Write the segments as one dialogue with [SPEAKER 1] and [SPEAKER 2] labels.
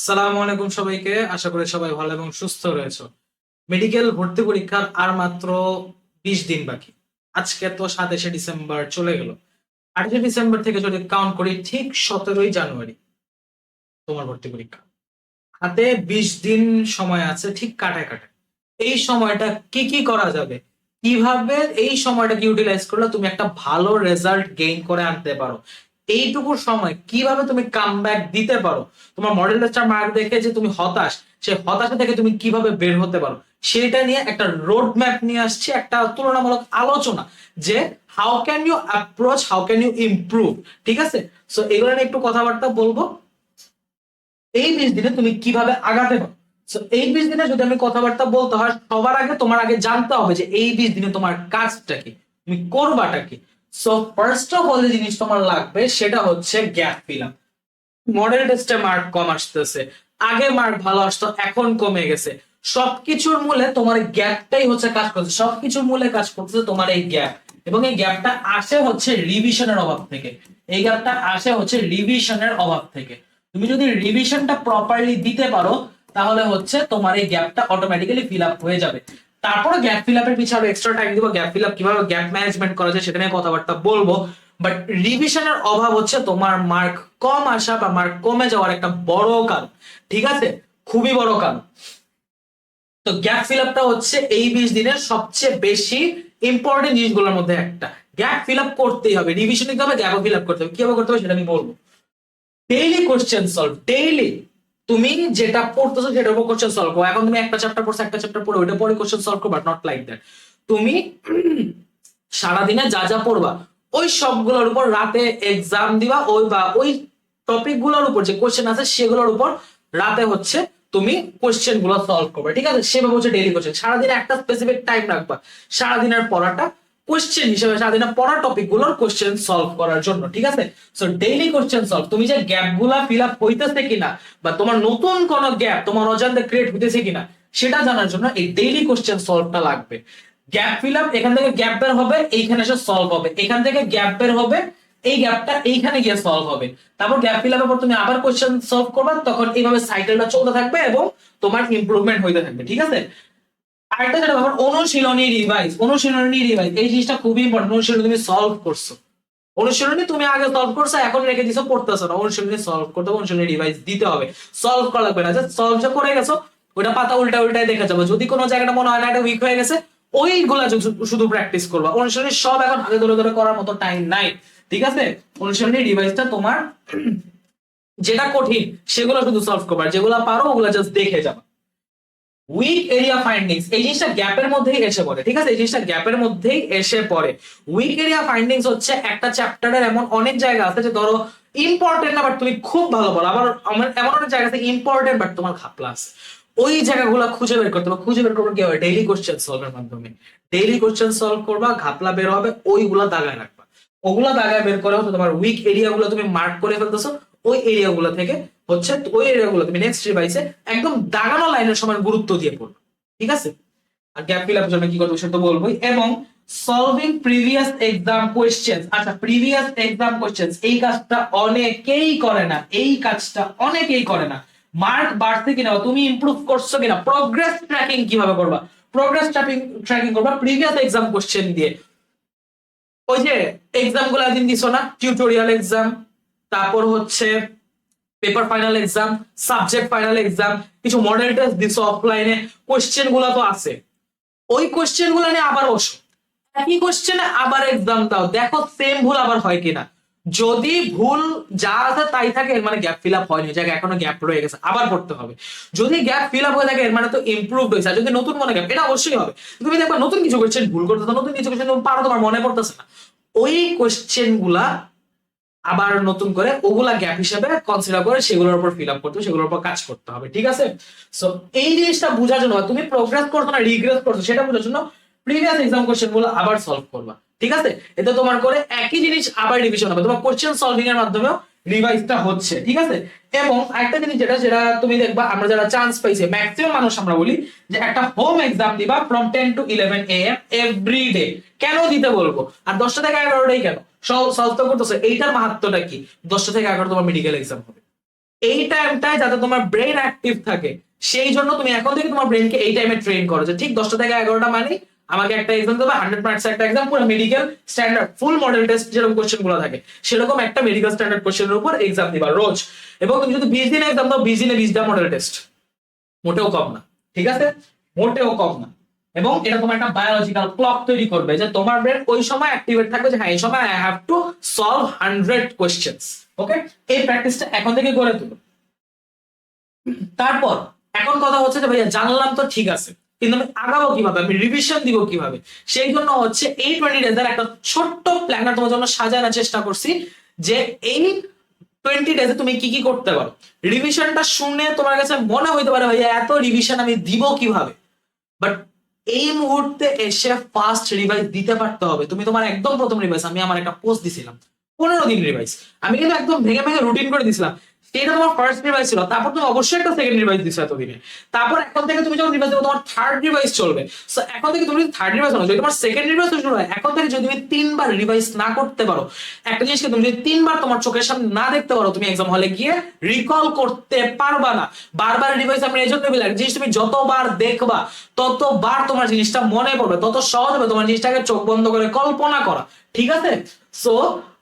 [SPEAKER 1] আসসালামু আলাইকুম সবাইকে। আশা করি সবাই ভালো এবং সুস্থ রয়েছে। মেডিকেল ভর্তি পরীক্ষার আর মাত্র বিশ দিন বাকি। আজকে তো সাতাশে ডিসেম্বর চলে গেল। আঠাশে ডিসেম্বর থেকে যদি কাউন্ট করি, ঠিক সতেরোই জানুয়ারি তোমার ভর্তি পরীক্ষা। হাতে বিশ দিন সময় আছে, ঠিক কাটায় কাটায়। এই সময়টা কি কি করা যাবে? কীভাবে এই সময়টাকে ইউটিলাইজ করলে তুমি একটা ভালো রেজাল্ট গেইন করে আনতে পারো? এইটুকু সময় কীভাবে তুমি কাম দিতে পারো? তোমার মডেল টেস্টার মার্ক দেখে যে তুমি হতাশ সেই হতাশা থেকে তুমি কীভাবে বের হতে পারো? সেটা নিয়ে একটা রোড ম্যাপ নিয়ে আসছি একটা তুলনামূলক আলোচনা যে how can you approach how can you improve ঠিক আছে? সো এগুলো নিয়ে একটু কথাবার্তা বলব। এই বিশ দিনে তুমি কীভাবে আগাতে পারো? So, এই বিশ দিনে যদি আমি কথাবার্তা বলতে হয় সবার আগে তোমার আগে জানতে হবে যে এই বিশ দিনে তোমার কাজটা কি? তুমি করবাটা কি? সো ফার্স্ট অফ অল যে জিনিস তোমার লাগবে, সেটা হচ্ছে গ্যাপ ফিল আপ মডেল টেস্টে মার্ক কম আসতেছে। আগে মার্ক ভালো আসতো, এখন কমে গেছে। সবকিছুর মূলে তোমার গ্যাপটাই হচ্ছে কাজ করছে। সবকিছুর মূলে কাজ করতেছে তোমার এই গ্যাপ এবং এই গ্যাপটা আসে হচ্ছে রিভিশনের অভাব থেকে। এই গ্যাপটা আসে হচ্ছে রিভিশনের অভাব থেকে। তুমি যদি রিভিশনটা প্রপারলি দিতে পারো, তাহলে হচ্ছে তোমার এই গ্যাপটা অটোমেটিক্যালি ফিল আপ হয়ে যাবে। তারপরে গ্যাপ ফিল আপের পিছনে এক্সট্রা টাইম দিব। গ্যাপ ফিল আপ কীভাবে গ্যাপ ম্যানেজমেন্ট করা যায় সেটা নিয়ে কথাবার্তা বলব। বাট রিভিশনের অভাব হচ্ছে তোমার মার্ক কম আসা বা মার্ক কমে যাওয়ার একটা বড় কারণ। ঠিক আছে? খুবই বড় কারণ। তো গ্যাপ ফিল আপটা হচ্ছে এই বিশ দিনের সবচেয়ে বেশি ইম্পর্টেন্ট জিনিসগুলোর মধ্যে একটা। গ্যাপ ফিল আপ করতেই হবে। রিভিশন নিতে হবে গ্যাপ ফিল আপ করতে হবে? কীভাবে করতে হবে সেটা আমি বলব। ডেইলি কোশ্চেন সলভ ডেইলি তুমি যেটা পড়তেছো সেটার উপর কোশ্চেন সলভ করো। এখন তুমি একটা চ্যাপ্টার পড়ছো, একটা চ্যাপ্টার পড়ো, ওইটা পরে কোশ্চেন সলভ করো বাট নট লাইক দ্যাট তুমি সারাদিনে যা যা পড়বা, ওই সবগুলোর উপর রাতে এক্সাম দিবা, ওই বা ওই টপিকগুলোর উপর যে কোশ্চেন আছে সেগুলোর উপর রাতে হচ্ছে তুমি কোশ্চেনগুলো সলভ করবে, ঠিক আছে? সেভাবে হচ্ছে ডেইলি কোশ্চেন সারাদিনে একটা স্পেসিফিক টাইম রাখবা। সারাদিনের পড়াটা কোশ্চেন হিসেবে সারাদিনে পড়া টপিকগুলোর কোশ্চেন সলভ করার জন্য, ঠিক আছে? সো ডেইলি কোশ্চেন সলভ তুমি যে গ্যাপগুলা ফিল আপ হইতেছে কিনা, বা তোমার নতুন কোন গ্যাপ তোমার অজান্তে ক্রিয়েট হইতেছে কিনা, সেটা জানার জন্য এই ডেইলি কোশ্চেন সলভটা লাগবে। গ্যাপ ফিল আপ এখান থেকে গ্যাপ বের হবে, এইখানে এসে সলভ হবে। এখান থেকে গ্যাপ বের হবে, এই গ্যাপটা এইখানে গিয়ে সলভ হবে। তারপর গ্যাপ ফিল আপের পর তুমি আবার কোশ্চেন সলভ করবে, তখন এইভাবে সাইকেলটা চলতে থাকবে এবং তোমার ইমপ্রুভমেন্ট হইতে থাকবে, ঠিক আছে? আরেকটা যেটা ব্যাপার, অনুশীলনী রিভাইজ অনুশীলনী রিভাইজ এই জিনিসটা খুবই ইম্পর্টেন্ট অনুশীলনী তুমি সলভ করছ। অনুশীলনী তুমি আগে সলভ করছ, এখন রেখে দিছো, পড়তেছো না, অনুশীলনী সলভ করতে হবে, অনুশীলনী রিভাইজ দিতে হবে। সলভ করা লাগবে না সলভ যে করে গেছো ওটা পাতা উল্টা উল্টায় দেখে যাব। যদি কোনো জায়গাটা মনে হয় না, এটা উইক হয়ে গেছে, ওইগুলা শুধু প্র্যাকটিস করবা। অনুশীলনী সব এখন আগে ধরে ধরে করার মতো টাইম নাই, ঠিক আছে? অনুশীলনী রিভাইজটা তোমার, যেটা কঠিন, সেগুলো শুধু সলভ করবা যেগুলো পারো, ওগুলো জাস্ট দেখে যাবা। উইক এরিয়া ফাইন্ডিংস এই জিনিসটা গ্যাপের মধ্যেই এসে পড়ে, ঠিক আছে? এই জিনিসটা গ্যাপের মধ্যেই এসে পড়ে। উইক এরিয়া ফাইন্ডিংস হচ্ছে একটা চ্যাপ্টারের এমন অনেক জায়গা আছে যে ধরো ইম্পর্টেন্ট না বাট তুমি খুব ভালো বলো। আবার এমন অনেক জায়গা আছে ইম্পর্টেন্ট বাট তোমার খাপলা ওই জায়গাগুলো খুঁজে বের করতে হবে। খুঁজে বের করব কি হবে? ডেইলি কোশ্চেন সলভের মাধ্যমে। ডেইলি কোশ্চেন সলভ করবা ঘাপলা বের হবে, ওইগুলা দাগায় রাখবা। ওগুলা দাগায় বের করে তোমার উইক এরিয়া গুলো তুমি মার্ক করে ফেলতেছো, ওই এরিয়াগুলো থেকে হচ্ছে ওই এরিয়া গুলো তুমি নেক্সট রিভাইসে একদম দাগানো লাইনের সমান গুরুত্ব দিয়ে পড়বে, ঠিক আছে? আর গ্যাপ ফিল আপের জন্য কি করবে সেটা তো বলবোই। এবং সলভিং প্রিভিয়াস এক্সাম কোয়েশ্চেন আচ্ছা প্রিভিয়াস এক্সাম কোয়েশ্চেন্স এই কাজটা অনেকেই করে না, এই কাজটা অনেকেই করে না। মার্ক বাড়ছে কিনা, তুমি ইমপ্রুভ করছ কিনা প্রোগ্রেস ট্র্যাকিং কীভাবে করবা? প্রোগ্রেস ট্র্যাকিং ট্র্যাকিং করবা প্রিভিয়াস এক্সাম কোশ্চেন দিয়ে। ওই যে এক্সামগুলো একদিন দিছো না টিউটোরিয়াল এক্সাম তারপর হচ্ছে paper final exam subject final exam কিছু মডেল টেস্ট দিছো অফলাইনে কোশ্চেনগুলো তো আছে। ওই কোশ্চেনগুলো নিয়ে আবার বসো। একই কোশ্চেনে আবার এক্সাম দাও। দেখো সেম ভুল আবার হয় কিনা। যদি ভুল যা আছে তাই থাকে, এর মানে গ্যাপ ফিল আপ হয়নি। জায়গায় এখনও গ্যাপ রয়ে গেছে। আবার পড়তে হবে। যদি গ্যাপ ফিল আপ হয়ে থাকে, এর মানে তো ইমপ্রুভ হয়েছে। যদি নতুন মনে গ্যাপ এটা অবশ্যই হবে। তুমি দেখবা নতুন কিছু কোশ্চেন ভুল করতেছো, নতুন কিছু কোশ্চেন তুমি পারো তোমার মনে পড়তেছে না। ওই কোশ্চেনগুলা আবার নতুন করে ওগুলা গ্যাপ হিসেবে কনসিডার করে সেগুলোর উপর ফিল আপ করতে হবে, সেগুলোর উপর কাজ করতে হবে, ঠিক আছে? সো এই জিনিসটা বোঝার জন্য তুমি প্রোগ্রেস করছ না রিগ্রেস করছ, সেটা বোঝার জন্য প্রিভিয়াস এক্সাম কোশ্চেনগুলো আবার সলভ করবা, ঠিক আছে? এতে তোমার করে একই জিনিস আবার রিভিশন হবে, তোমার কোশ্চেন সলভিং এর মাধ্যমেও রিভাইজটা হচ্ছে, ঠিক আছে? এবং একটা জিনিস যেটা যেটা তুমি দেখবা, আমরা যারা চান্স পাইছি ম্যাক্সিমাম মানুষ আমরা বলি যে একটা হোম এক্সাম দিবা from ten to eleven A M every day কেন দিতে বলব? আর দশটা থেকে এগারোটাই কেন? সলভ করতেছে। এইটার মাহাত্মটা কি? দশটা থেকে এগারো তোমার মেডিকেল এক্সাম হবে। এই টাইমটায় যাতে তোমার ব্রেন অ্যাক্টিভ থাকে, সেই জন্য তুমি এখন থেকে তোমার ব্রেনকে এই টাইমে ট্রেন করো যে, ঠিক দশটা থেকে এগারোটা মানে আমাকে একটা এক্সাম দেবে হান্ড্রেড মার্কস একটা এক্সাম পুরো medical standard full model test যেরকম কোশ্চেনগুলো থাকে, সেরকম একটা মেডিকেল স্ট্যান্ডার্ড কোশ্চেনের উপর এক্সাম দিবা রোজ। এবং তুমি যদি বিশ দিনে এক্সাম দাও, বিশ দিনে বিশটা মডেল টেস্ট মোটেও কম না। ঠিক আছে? মোটেও কম না। এবং তোমার একটা বায়োলজিক্যাল ক্লক তৈরি করবে যে তোমার ব্রেন ওই সময় অ্যাক্টিভেট থাকবে যে হ্যাঁ এই সময় I have to solve hundred questions okay এই প্র্যাকটিসটা এখন থেকে করে তুলো। তারপর, এখন কথা হচ্ছে যে ভাইয়া জানলাম তো ঠিক আছে, কিন্তু আমি আগাবো কীভাবে? আমি রিভিশন দিব কীভাবে? সেই জন্য হচ্ছে এই টোয়েন্টি ডেজের একটা ছোট্ট প্ল্যানার তোমার জন্য সাজানোর চেষ্টা করছি যে এই টোয়েন্টি ডেজে তুমি কি কি করতে পারো। রিভিশনটা শুনে তোমার কাছে মনে হইতে পারে ভাইয়া, এত রিভিশন আমি দিব কীভাবে? বাট এই মুহূর্তে এসে ফার্স্ট রিভাইস দিতে পারতে হবে। তুমি তোমার একদম প্রথম রিভাইস আমি আমার একটা পোস্ট দিছিলাম। পনেরো দিন রিভাইস আমি কিন্তু একদম ভেঙে ভেঙে রুটিন করে দিছিলাম। সেটা তোমার ফার্স্ট রিভাইজ ছিল, তারপর তুমি অবশ্যই একটা সেকেন্ড রিভাইজ দিছো এতদিনে। তারপর এখন থেকে তুমি যখন রিভাইজ দেবো, তোমার থার্ড রিভাইজ চলবে। সো এখন থেকে তুমি থার্ড হলো যদি তোমার সেকেন্ড রিভাইজ শুরু হয়, এখন থেকে যদি তুমি তিনবার রিভাইজ না করতে পারো, একটা জিনিসকে তুমি যদি তিনবার তোমার চোখের সামনে না দেখতে পারো, তুমি এক্সাম হলে গিয়ে রিকল করতে পারবা না। বারবার রিভাইজ আমি এই জন্য জিনিস তুমি যতবার দেখবা, ততবার তোমার জিনিসটা মনে পড়বে, তত সহজ হবে তোমার জিনিসটাকে চোখ বন্ধ করে কল্পনা করা। ঠিক আছে? সো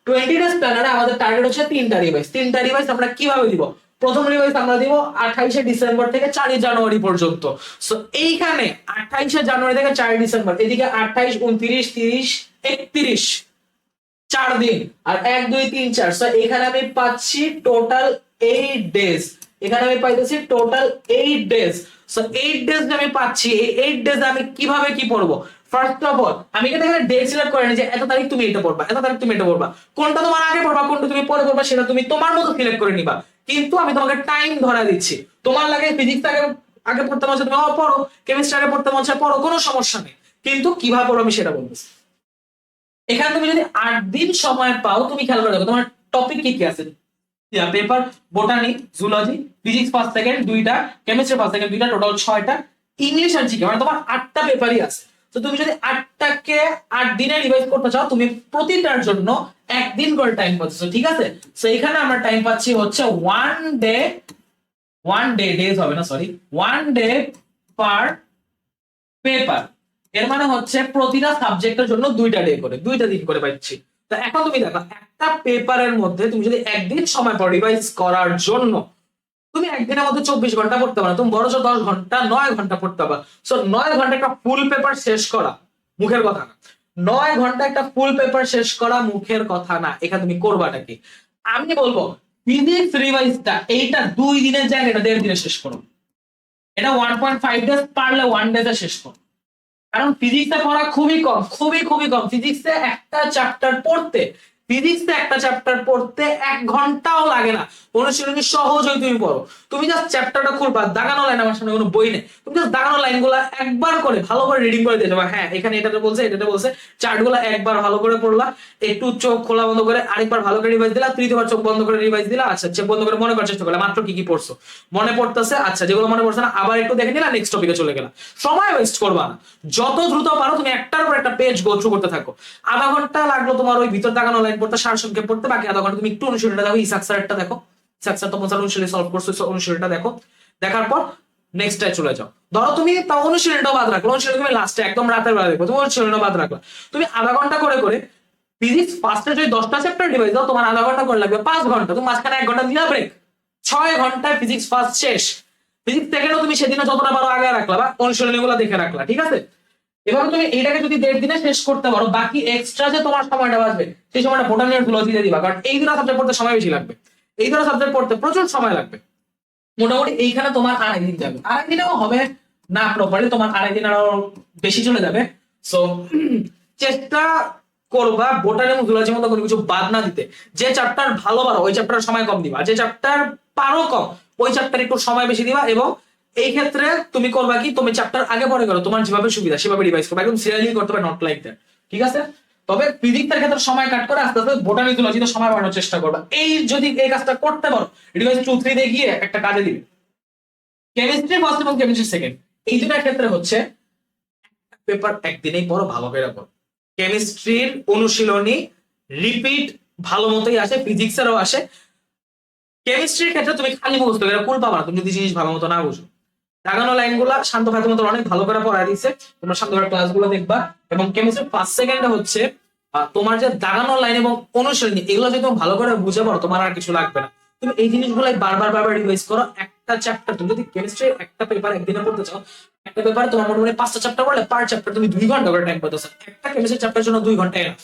[SPEAKER 1] টোয়েন্টি ডেজ প্ল্যানারে আমাদের টার্গেট হচ্ছে তিনটা রিভাইজ তিনটা রিভাইজ আমরা কীভাবে দিব? প্রথম রিভাইজ আমরা দিব আঠাইশে ডিসেম্বর থেকে চারই জানুয়ারি পর্যন্ত। সো এইখানে আঠাইশে জানুয়ারি থেকে চারই ডিসেম্বর, এদিকে আঠাইশ, উনত্রিশ, তিরিশ, একত্রিশ। চার দিন। আর এক, দুই, তিন, চার। সো এখানে আমি পাচ্ছি টোটাল এইট ডেজ এখানে আমি পাইতেছি total eight days so eight days আমি পাচ্ছি, এই এইট ডেজ আমি কীভাবে কি পড়ব ফার্স্ট অফ অল আমি কিন্তু এখানে ডেট সিলেক্ট করিনি যে এত তারিখ তুমি এটা পড়বা, এত তারিখ তুমি এটা পড়বা। কোনটা তোমার আগে পড়বা, কোনটা তুমি পরে পড়বা, সেটা তুমি তোমার মতো সিলেক্ট করে নিবা। কিন্তু আমি তোমাকে টাইম ধরা দিচ্ছি। তোমার লাগে ফিজিক্স আগে আগে পড়তে মন তুমি পড়ো। কেমিস্ট্রি আগে পড়তে মন পড়ো, কোনো সমস্যা নেই। কিন্তু কীভাবে পড়ো আমি সেটা বলতেছি এখানে তুমি যদি আট দিন সময় পাও, তুমি খেয়াল করে দেখো, তোমার টপিক কি কি আছে? Paper botany zoology physics first second দুইটা কেমিস্ট্রি ফার্স্ট সেকেন্ড দুইটা টোটাল ছয়টা ইংলিশ আর জিকে মানে তোমার আটটা পেপারই আছে। তো তুমি যদি আটটাকে আট দিনে রিভাইজ করতে চাও, তুমি প্রতিটার জন্য একদিন করে টাইম পাচ্ছ, ঠিক আছে? তো এখানে আমরা টাইম পাচ্ছি হচ্ছে one day one day days হবে না sorry one day per paper এর মানে হচ্ছে প্রতিটা সাবজেক্টের জন্য দুইটা ডে করে, দুইটা দিন করে পাচ্ছি। তো এখন তুমি দেখো, একটা পেপারের মধ্যে তুমি যদি একদিন সময় পর রিভাইজ করার জন্য তুমি একদিনের মধ্যে চব্বিশ ঘণ্টা পড়তে পারো, তুমি বড় দশ ঘণ্টা, নয় ঘণ্টা পড়তে পারো। সো নয় ঘণ্টা একটা ফুল পেপার শেষ করা, মুখের কথা না। নয় ঘণ্টা একটা ফুল পেপার শেষ করা মুখের কথা না এখানে তুমি করবাটা কি? আমি বলব ফিজিক্স রিভাইজটা এইটা দুই দিনের জায়গায় এটা দেড় দিনে শেষ করো। এটা ওয়ান পয়েন্ট ফাইভ ডেজ পারলে ওয়ান ডেজে শেষ করো। কারণ ফিজিক্সে পড়া খুবই কম, খুবই খুবই কম। ফিজিক্সে একটা চ্যাপ্টার পড়তে ফিজিক্সে একটা চ্যাপ্টার পড়তে এক ঘন্টাও লাগে না। অনুশীলনী সহজই তুমি পড়ো। তুমি জাস্ট চ্যাপ্টারটা খুলবা, দাগানো লাইন আমার সামনে কোনো বই নেই। তুমি জাস্ট দাগানো লাইনগুলা একবার করে ভালো করে রিডিং করে দিয়ে যাবা। হ্যাঁ এখানে এটাতে বলছে এটাতে বলছে। চার্টগুলা একবার ভালো করে পড়লা, একটু চোখ খোলা বন্ধ করে আরেকবার ভালো করে রিভাইজ দিলা, তৃতীয়বার চোখ বন্ধ করে রিভাইজ দিলা আচ্ছা চোখ বন্ধ করে মনে করার চেষ্টা করলে, মাত্র কি কি পড়ছো? মনে পড়তেছে আচ্ছা যেগুলো মনে পড়ছে না, আবার একটু দেখে নিলা নেক্সট টপিকে চলে গেলা। সময় ওয়েস্ট করবা না। যত দ্রুত পারো, তুমি একটার পর একটা পেজ গো থ্রু করতে থাকো। আধা ঘণ্টা লাগল তোমার ওই ভিতর দাগানো লাইন পড়তে সার সংক্ষেপ পড়তে, বাকি আধা ঘণ্টা তুমি একটু অনুশীলনটা দেখো ইসাক স্যারটা দেখো। ইসাক স্যার তো পঞ্চান্ন অনুশীলনী সলভ করছ অনুশীলনটা দেখো। দেখার পর নেক্সট টাই চলে যাও। ধরো তুমি তাও অনুশীলনটাও বাদ রাখল, অনুশীলন তুমি লাস্টে একদম রাতের বেলা দেখো তুমি অনুশীলনটা বাদ রাখলা। তুমি আধা ঘণ্টা করে করে ফিজিক্স ফার্স্টে যদি দশটা চ্যাপ্টার ডিভাইস দাও, তোমার আধা ঘণ্টা করে লাগবে, পাঁচ ঘণ্টা। তুমি মাঝখানে এক ঘণ্টা দিলা ব্রেক ছয় ঘন্টায় ফিজিক্স ফার্স্ট শেষ। ফিজিক্স সেকেন্ডও তুমি সেদিনে যতটা পারো আগে রাখলা বা অনুশীলনী গুলো দেখে রাখলা, ঠিক আছে? এবার তুমি এইটাকে যদি দেড় দিনে শেষ করতে পারো, বাকি এক্সট্রা যে তোমার সময়টা বাঁচবে, সেই সময়টা বোটানি আর দিয়ে দিবা। কারণ এই দুটো সাবজেক্ট পড়তে সময় বেশি লাগবে। এই দুটো সাবজেক্ট পড়তে প্রচুর সময় লাগবে। মোটামুটি এইখানে তোমার আড়াই দিন যাবে। আড়াই দিনেও হবে না প্রপারলি তোমার আড়াই দিন আরও বেশি চলে যাবে। সো চেষ্টা করবা বোটার এবং জুলজির মতো কোনো কিছু বাদ না দিতে। যে চ্যাপ্টার ভালো পারো ওই চ্যাপ্টার সময় কম দিবা। যে চ্যাপ্টার পারো কম, ওই চ্যাপ্টার একটু সময় বেশি দিবা এবং এই ক্ষেত্রে তুমি করবা কি? তুমি চ্যাপ্টার আগে পরে করো তোমার যেভাবে সুবিধা, সেভাবে রিভাইজ করবে। একদম সিরিয়ালি করতে হবে নট লাইক দ্যাট ঠিক আছে? তবে ফিজিক্সের ক্ষেত্রে সময় কাট করে আস্তে আস্তে বোটানি জুলজিতে সময় বাড়ানোর চেষ্টা করবা। এই যদি এই কাজটা করতে পারো রিভাইজ টু থ্রি দিয়ে গিয়ে একটা কাজে দিবে। কেমিস্ট্রি ফার্স্ট এবং কেমিস্ট্রি সেকেন্ড এই দুটার ক্ষেত্রে হচ্ছে পেপার একদিনেই পড়ো, ভালো করে পড়ো। কেমিস্ট্রির অনুশীলনী রিপিট ভালো মতোই আসে ফিজিক্সেরও আসে। কেমিস্ট্রির ক্ষেত্রে তুমি খালি মুখস্থ করে কুল পাবা না, তুমি যদি জিনিস ভালো মতো না বুঝো। দাগানো লাইনগুলা শান্ত ভাইদের মতো অনেক ভালো করে পড়ায় দিচ্ছে তোমরা শান্ত ভাইয়ের ক্লাসগুলো দেখবা। এবং কেমিস্ট্রি ফার্স্ট সেকেন্ডে হচ্ছে তোমার যে দাগানো লাইন এবং অনুশীলনী, এগুলো যদি তুমি ভালো করে বুঝে পড়ো তোমার আর কিছু লাগবে না। তুমি এই জিনিসগুলাই বারবার বারবার রিভাইজ করো। একটা চ্যাপ্টার তুমি যদি কেমিস্ট্রি একটা পেপার একদিনে পড়তে চাও, একটা পেপার তোমার মনে মোটামুটি পাঁচটা চ্যাপ্টার পড়লে পার চ্যাপ্টার তুমি দুই ঘণ্টা করে টাইম পাচ্ছ একটা কেমিস্ট্রি চ্যাপ্টার জন্য দুই ঘণ্টা enough।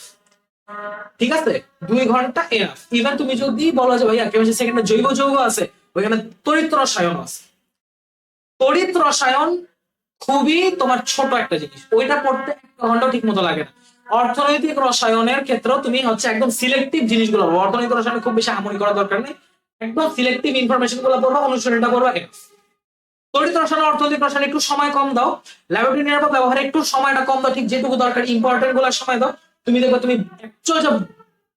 [SPEAKER 1] ঠিক আছে? দুই ঘণ্টা এনাফ ইভেন তুমি যদি বলো যে, ভাইয়া কেমিস্ট্রি সেকেন্ডে জৈব যৌগ আছে, ওইখানে তড়িৎ রসায়ন আছে। তড়িৎ রসায়ন খুবই তোমার ছোট একটা জিনিস। ওইটা পড়তে ঘন্টাও ঠিক মতো লাগে না। অর্থনৈতিক রসায়নের ক্ষেত্রেও তুমি হচ্ছে একদম সিলেক্টিভ জিনিসগুলো। অর্থনৈতিক রসায়নে খুব বেশি আমনি করার দরকার নেই। একদম সিলেক্টিভ ইনফরমেশনগুলো পড়বা, অনুশীলনটা করবা। তড়িৎ রসায়ন, অর্থনৈতিক রসায়ন একটু সময় কম দাও। ল্যাবরেটরি নিরাপদ ব্যবহারে একটু সময়টা কম দাও। ঠিক যেটুকু দরকার ইম্পর্টেন্টগুলো সময় দাও। তুমি দেখবে তুমি অ্যাকচুয়াল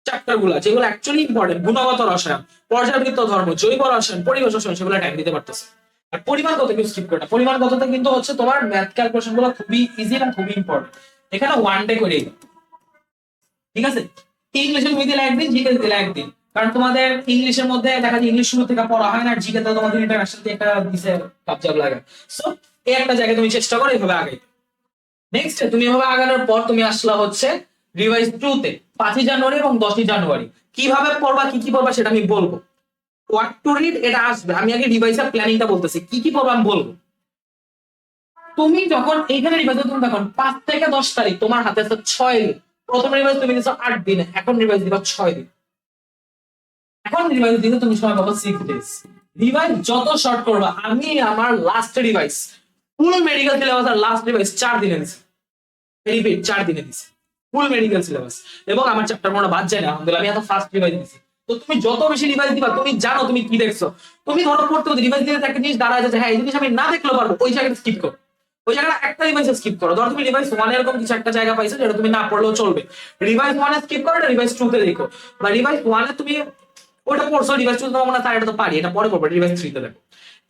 [SPEAKER 1] চ্যাপ্টারগুলা যেগুলো অ্যাকচুয়ালি ইম্পর্টেন্ট গুণগত রসায়ন পর্যাবৃত্ত ধর্ম, জৈব রসায়ন, পরিবেশ রসায়ন, সেগুলো টাইম দিতে পারতেছে। আর পরিমাণগত কিন্তু স্কিপ করে না। পরিমাণগততে কিন্তু হচ্ছে তোমার ম্যাথ ক্যালকুলেশনগুলো খুবই ইজি এবং খুবই ইম্পর্টেন্ট এখানে ওয়ান ডে করে ঠিক আছে? ইংলিশে তুমি দিলে একদিন জিকে দিলে একদিন। কারণ তোমাদের ইংলিশের মধ্যে দেখা যায় ইংলিশ শুরু থেকে পড়া হয় না, আর জিকে তো তোমাদের ইন্টারন্যাশনাল একটা দিছে কাবজাব লাগে। সো এই একটা জায়গায় তুমি চেষ্টা করো এইভাবে আগাইতে। নেক্সট তুমি এভাবে আগানোর পর তুমি আসলা হচ্ছে রিভাইজ টু তে, পাঁচই জানুয়ারি এবং দশই জানুয়ারি। কীভাবে পড়বা, কি কি পড়বা সেটা আমি বলব। হোয়াট এটা আসবে। আমি আগে রিভাইসের প্ল্যানিংটা বলতেছি। কি কি আমি বলব? তুমি যখন এইখানে রিভাইজ তুমি দেখো, পাঁচ থেকে দশ তারিখ তোমার হাতে আছে ছয় দিন। প্রথম রিভাইজ তুমি দিচ্ছ আট দিনে, এখন রিভাইজ দিবা ছয় দিন। এখন রিভাইজ দিতে তুমি সময় পাবো সিক্স ডেজ রিভাইজ যত শর্ট করবা, আমি আমার last revise full medical syllabus আর লাস্ট রিভাইজ চার দিনে দিছি। রিপিট চার দিনে দিছি। ফুল মেডিকেল সিলেবাস এবং আমার চ্যাপ্টার মনে বাদ যায় না, আলহামদুলিল্লাহ, আমি এত ফার্স্ট রিভাইজ দিছি। তো তুমি যত বেশি রিভাইজ দিবা, তুমি জানো তুমি কি দেখছ। তুমি ধরো পড়তে পড়তে রিভাইজ দিতে একটা জিনিস দাঁড়ায় যে হ্যাঁ এই জিনিস আমি না দেখলেও পারব, ওই জায়গাটা স্কিপ করো। ওই জায়গাটা একটা রিভাইজ স্কিপ করো। ধরো তুমি রিভাইজ ওয়ান এরকম কিছু একটা জায়গা পাইছো যেটা তুমি না পড়লেও চলবে। রিভাইজ ওয়ানে স্কিপ করো রিভাইজ টু তে দেখো। বা রিভাইজ ওয়ানে তুমি ওটা পড়ছো রিভাইজ টু তোমার মনে হয় এটা তো পারি, এটা পরে পড়বে। থ্রি তে দেখো।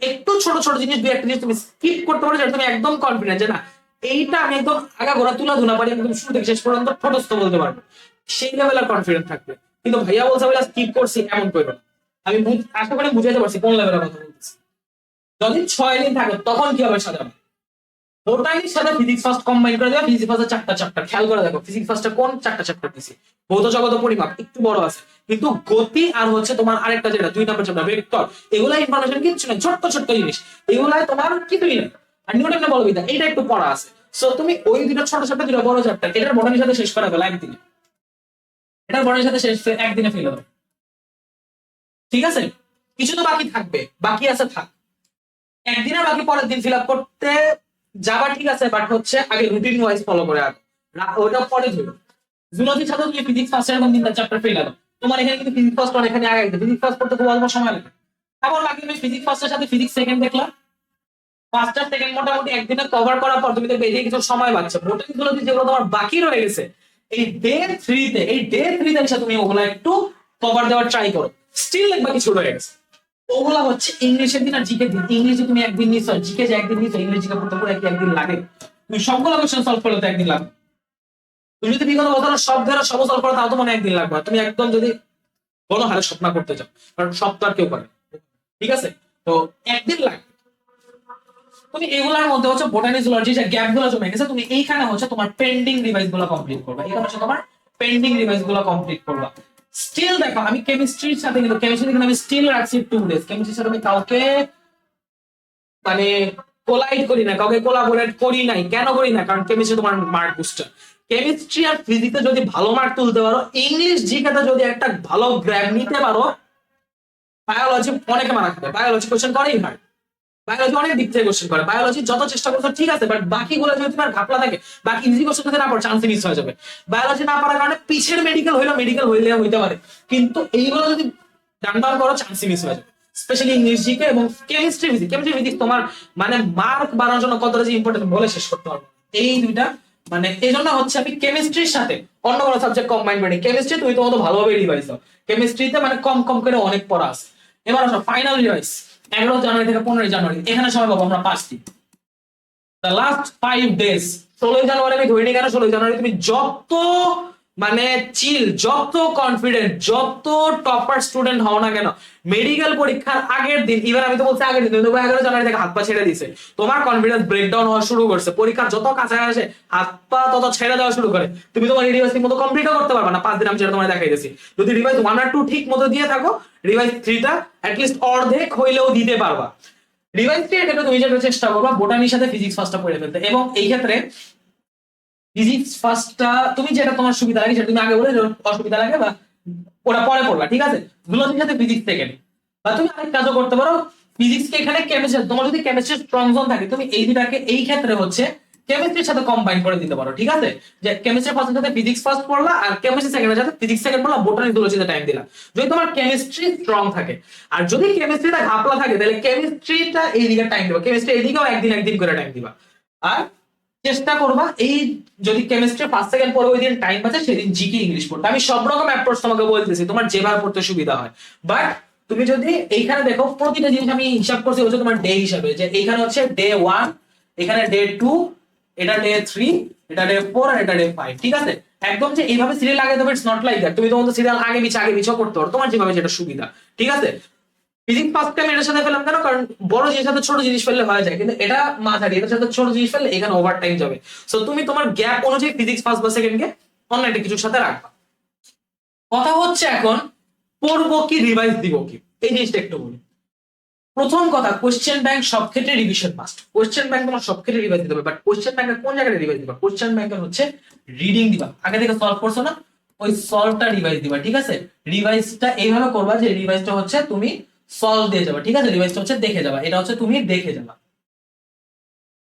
[SPEAKER 1] একটু ছোট ছোট জিনিস, দুই একটা জিনিস তুমি স্কিপ করতে পারো যেটা তুমি একদম কনফিডেন্ট যে, না, এইটা আমি একদম আগা ঘোরা তুলা ধুনা পারি একদম শুরু থেকে শেষ পর্যন্ত ঠোঁটস্থ বলতে পারব। সেই লেভেলের কনফিডেন্ট থাকবে। কিন্তু ভাইয়া বলছে বলে স্কিপ করছি, এমন করবে আমি আশা করে বুঝাতে পারছি কোন লেভেলের কথা বলতেছি। যদি ছয় দিন থাকে, তখন কি হবে সাজাবে বোটানির সাথে ফিজিক্স ফার্স্ট কম্বাইন করে দেবে ফিজিক্স ফার্স্টে চারটা চ্যাপ্টার খেয়াল করে দেখো ফিজিক্স ফার্স্টে কোন চারটা চ্যাপ্টার দিছি ভৌত জগত পরিমাপ, একটু বড় আছে। কিন্তু গতি আর হচ্ছে তোমার আরেকটা যেটা, দুই নম্বর চ্যাপ্টার ভেক্টর এগুলা ইনফরমেশন কিচ্ছু নেই, ছোট্ট ছোট্ট জিনিস। এগুলাই তোমার কিছুই নেই। আর নিউটনের বলবিদ্যা এটা একটু পড়া আছে। সো তুমি ওই দুটো ছোট ছোট দুটো বড় চ্যাপ্টার এটার বটানির সাথে শেষ করা গেল একদিনে এটার বটানির সাথে শেষ একদিনে ফেলে দাও ঠিক আছে? কিছু তো বাকি থাকবে। বাকি আছে থাক। একদিনের বাকি, পরের দিন ফিল আপ করতে যাবা ঠিক আছে বাট হচ্ছে আগে রুটিন ওয়াইজ ফলো করে আগে। ওটা পরে ধরো। জুলজির সাথে তুমি ফিজিক্স ফার্স্ট এরকম তিনটা চ্যাপ্টার ফেল আলো তোমার এখানে কিন্তু ফিজিক্স ফার্স্ট এখানে আগে ফিজিক্স ফার্স্ট করতে খুব অল্প সময় লাগে তারপর বাকি তুমি ফিজিক্স ফার্স্টের সাথে ফিজিক্স সেকেন্ড দেখলাম ফার্স্ট আর সেকেন্ড মোটামুটি একদিনে কভার করার পর তুমি দেখবে এদিকে কিছু সময় পাচ্ছে গুলো যেগুলো তোমার বাকি রয়ে গেছে। এই ডে থ্রিতে এই ডে থ্রিতে এসে তুমি ওগুলো একটু কভার দেওয়ার ট্রাই করো। স্টিল দেখবা কিছু রয়ে গেছে। ওগুলা হচ্ছে ইংলিশের দিন আর জিকে দিন। ইংলিশে তুমি একদিন নিচ্ছ জিকে যে একদিন নিচ্ছ ইংলিশ, জিকে পড়তে পড়ে একদিন লাগে। তুমি সবগুলো কোশ্চেন সলভ করলে তো একদিন লাগবে। তুমি যদি বিগত বছরের সব ধরে সব সলভ করো, তাও তো মনে একদিন লাগবে। তুমি একদম যদি কোনো হারে স্বপ্ন করতে চাও কারণ আর কেউ করে ঠিক আছে? তো একদিন লাগবে তুমি এগুলার মধ্যে হচ্ছে বোটানি জুলজি যে গ্যাপগুলো জমে গেছে তুমি এইখানে হচ্ছে তোমার পেন্ডিং রিভাইজগুলো কমপ্লিট করবে। এখানে হচ্ছে তোমার পেন্ডিং রিভাইজগুলো কমপ্লিট করবা। স্টিল দেখো, আমি কেমিস্ট্রির সাথে কিন্তু কেমিস্ট্রি কিন্তু আমি স্টিল রাখছি টু ডেজ কেমিস্ট্রির সাথে আমি কাউকে মানে কোলাইড করি না, কাউকে কোলাবোরেট করি নাই। কেন করি না? কারণ কেমিস্ট্রি তোমার মার্ক বুস্টার কেমিস্ট্রি আর ফিজিক্সে যদি ভালো মার্ক তুলতে পারো ইংলিশ জিকেতে যদি একটা ভালো গ্র্যাব নিতে পারো বায়োলজি অনেকে মারা খাবে বায়োলজি কোশ্চেন করেই হয়। বায়োলজি অনেক দিক থেকে কোশ্চেন করে। বায়োলজি যত চেষ্টা করছ, ঠিক আছে বাট বাকিগুলো যদি তোমার ঘাপলা থাকে, বাকি ইজি কোশ্চেন যদি না পড়ো চান্স মিস হয়ে যাবে। বায়োলজি না কারণে পিছের মেডিকেল হইল মেডিকেল হইলে হইতে পারে। কিন্তু এইগুলো যদি করো চান্স মিস হয়ে যাবে। স্পেশালি ইংলিশ জিকে এবং কেমিস্ট্রি ফিজিক্স কেমিস্ট্রি ফিজিক্স তোমার মানে মার্ক বাড়ানোর জন্য কতটা যে ইম্পর্টেন্ট বলে শেষ করতে পারব এই দুইটা মানে এই জন্য হচ্ছে আমি কেমিস্ট্রির সাথে অন্য কোনো সাবজেক্ট কম্বাইন করি কেমিস্ট্রি তুমি তো মতো ভালোভাবে রিভাইজ দাও কেমিস্ট্রিতে মানে কম কম করে অনেক পড়া আছে। এবার আসো ফাইনাল রিভাইজ এগারো জানুয়ারি থেকে পনেরোই জানুয়ারি, এখানে সময় পাবো আমরা পাঁচটি। দ্য লাস্ট ফাইভ ডেজ ষোলোই জানুয়ারি আমি ধরি কেন? ষোলোই জানুয়ারি তুমি যত মানে চিল যত কনফিডেন্ট যত টপার স্টুডেন্ট হও না কেন মেডিকেল পরীক্ষার আগের দিন ইভেন আমি তো বলছি আগের দিন তুমি এগারো জানুয়ারি থেকে হাত পা ছেড়ে দিছে তোমার কনফিডেন্স ব্রেকডাউন হওয়া শুরু করছে, পরীক্ষার যত কাছে আসে, হাত পা তত ছেড়ে দেওয়া শুরু করে। তুমি তোমার রিভাইজ ঠিক মতো কমপ্লিটও করতে পারবে না, পাঁচ দিন আমি যেটা তোমার দেখাই দিয়েছি। যদি রিভাইজ ওয়ান আর টু ঠিক মতো দিয়ে থাকো রিভাইজ থ্রিটা অ্যাটলিস্ট অর্ধেক হইলেও দিতে পারবা। রিভাইজ থ্রি এটা তুমি যেটা চেষ্টা করবা বোটানির সাথে ফিজিক্স ফার্স্টটা পড়ে ফেলতে। এবং এই ক্ষেত্রে ফিজিক্স ফার্স্টটা তুমি যেটা তোমার সুবিধা লাগে সেটা তুমি আগে বলে অসুবিধা লাগে বা ওটা পরে পড়বা, ঠিক আছে? জুলজির সাথে ফিজিক্স থেকে। বা তুমি আরেক কাজও করতে পারো ফিজিক্স কে এখানে কেমিস্ট্রি তোমার যদি কেমিস্ট্রি স্ট্রং জোন থাকে, তুমি এই দুটাকে এই ক্ষেত্রে হচ্ছে কেমিস্ট্রির সাথে কম্বাইন করে দিতে পারো, ঠিক আছে? যে কেমিস্ট্রি ফার্স্টের সাথে ফিজিক্স ফার্স্ট পড়লা আর কেমিস্ট্রি সেকেন্ডের সাথে ফিজিক্স সেকেন্ড পড়লা বোটানি জুলজিতে টাইম দিলা। যদি তোমার কেমিস্ট্রি স্ট্রং থাকে, আর যদি কেমিস্ট্রিটা ঘাপলা থাকে, তাহলে কেমিস্ট্রিটা এই দিকে টাইম দিবা কেমিস্ট্রি এইদিকেও একদিন একদিন করে টাইম দিবা। আর চেষ্টা করবা এই যদি কেমিস্ট্রি ফার্স্ট সেকেন্ড পরে ওই দিন টাইম আছে সেদিন জিকে ইংলিশ পড়তে আমি সব রকম অ্যাপ্রোচ তোমাকে বলতেছি তোমার যেভাবে পড়তে সুবিধা হয় বাট তুমি যদি এইখানে দেখো প্রতিটা জিনিস আমি হিসাব করছি হচ্ছে তোমার ডে হিসাবে যে এইখানে হচ্ছে ডে ওয়ান এখানে ডে টু এটা ডে থ্রি এটা ডে ফোর আর এটা ডে ফাইভ ঠিক আছে একদম যে এইভাবে সিরিয়াল আগে দেবে ইটস নট লাইক দ্যাট তুমি তোমার সিরিয়াল আগে পিছিয়ে আগে পিছিয়ে করতে পারো তোমার যেভাবে যেটা সুবিধা ঠিক আছে ফিজিক্স ফার্স্ট টাইম এটার সাথে ফেললাম কেন? কারণ বড় জিনিসের সাথে ছোট জিনিস ফেললে হয়ে যায়, কিন্তু এটা মাঝারি এটার সাথে ছোট জিনিস ফেললে এখানে ওভার টাইম যাবে। সো তুমি তোমার গ্যাপ অনুযায়ী ফিজিক্স ফার্স্ট বা সেকেন্ডকে অন্য একটা কিছুর সাথে রাখবা। কথা হচ্ছে এখন, পড়ব কি রিভাইজ দিব কি? এই জিনিসটা একটু বলি। প্রথম কথা কোশ্চেন ব্যাংক সব ক্ষেত্রে রিভিশন মাস্ট কোশ্চেন ব্যাংক তোমার সব ক্ষেত্রে রিভাইজ দিতে হবে বাট কোশ্চেন ব্যাংকের কোন জায়গায় রিভাইজ দিবা? কোশ্চেন ব্যাংকের হচ্ছে রিডিং দিবা। আগে থেকে সলভ করছ না? ওই সলভটা রিভাইজ দিবা, ঠিক আছে? রিভাইজটা এইভাবে করবা যে রিভাইজটা হচ্ছে তুমি সলভ দিয়ে যাবা, ঠিক আছে রিভাইজটা হচ্ছে দেখে যাবা, এটা হচ্ছে তুমি দেখে যাবা।